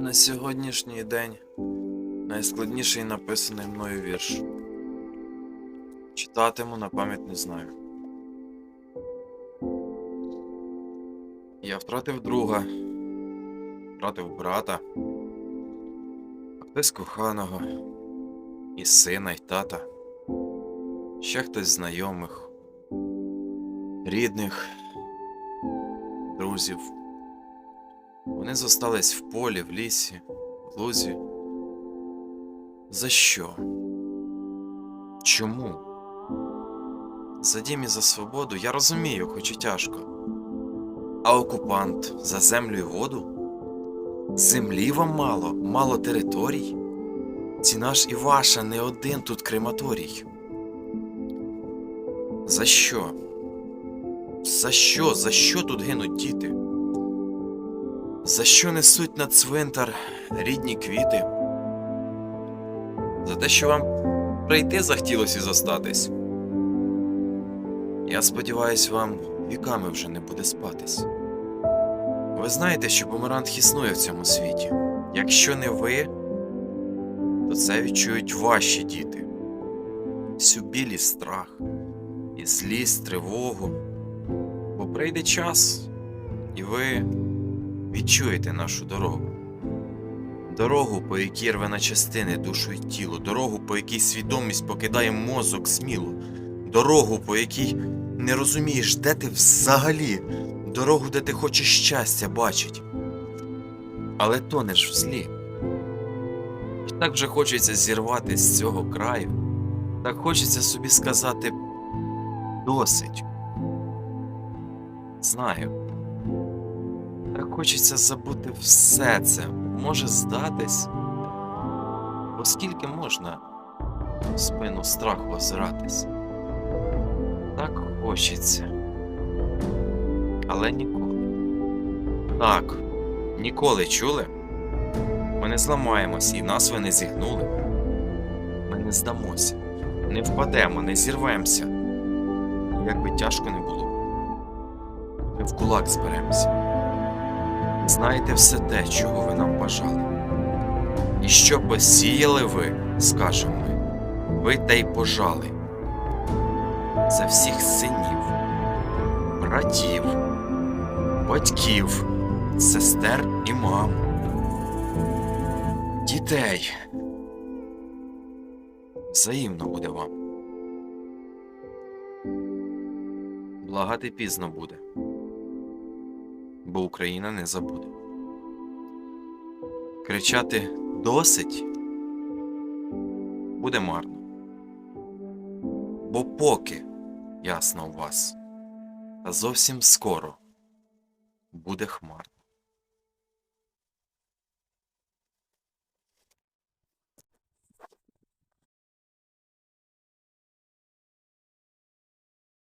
На сьогоднішній день найскладніший написаний мною вірш. Читатиму на пам'ять не знаю. Я втратив друга, втратив брата, а хтось коханого, і сина, й тата, ще хтось знайомих, рідних, друзів. Вони зостались в полі, в лісі, в лузі. За що? Чому? За дім і за свободу я розумію, хоч і тяжко. А окупант за землю і воду? Землі вам мало, мало територій? Ціна ж і ваша не один тут крематорій. За що? За що? За що тут гинуть діти? За що несуть на цвинтар рідні квіти? За те, що вам прийти захотілося і зостатись. Я сподіваюсь, вам віками вже не буде спатись. Ви знаєте, що бумеранг існує в цьому світі. Якщо не ви, то це відчують ваші діти. Всю біль і страх, і злість, тривогу. Бо прийде час, і ви відчуєте нашу дорогу. Дорогу, по якій рве на частини душу й тіло, дорогу, по якій свідомість покидає мозок сміло, дорогу, по якій не розумієш, де ти взагалі, дорогу, де ти хочеш щастя бачить. Але тонеш в злі. Так вже хочеться зірвати з цього краю, так хочеться собі сказати досить. Знаю. Хочеться забути все це, може здатись. Оскільки можна в спину страху озиратись. Так хочеться. Але ніколи. Так, ніколи чули? Ми не зламаємось і нас ви не зігнули. Ми не здамося, не впадемо, не зірвемося. Як би тяжко не було, ми в кулак зберемося. Знаєте все те, чого ви нам бажали. І що посіяли ви, скажемо ми, ви те й пожали. За всіх синів, братів, батьків, сестер і мам, дітей. Взаємно буде вам. Благати пізно буде бо Україна не забуде. Кричати досить буде марно. Бо поки ясно у вас, та зовсім скоро буде хмарно.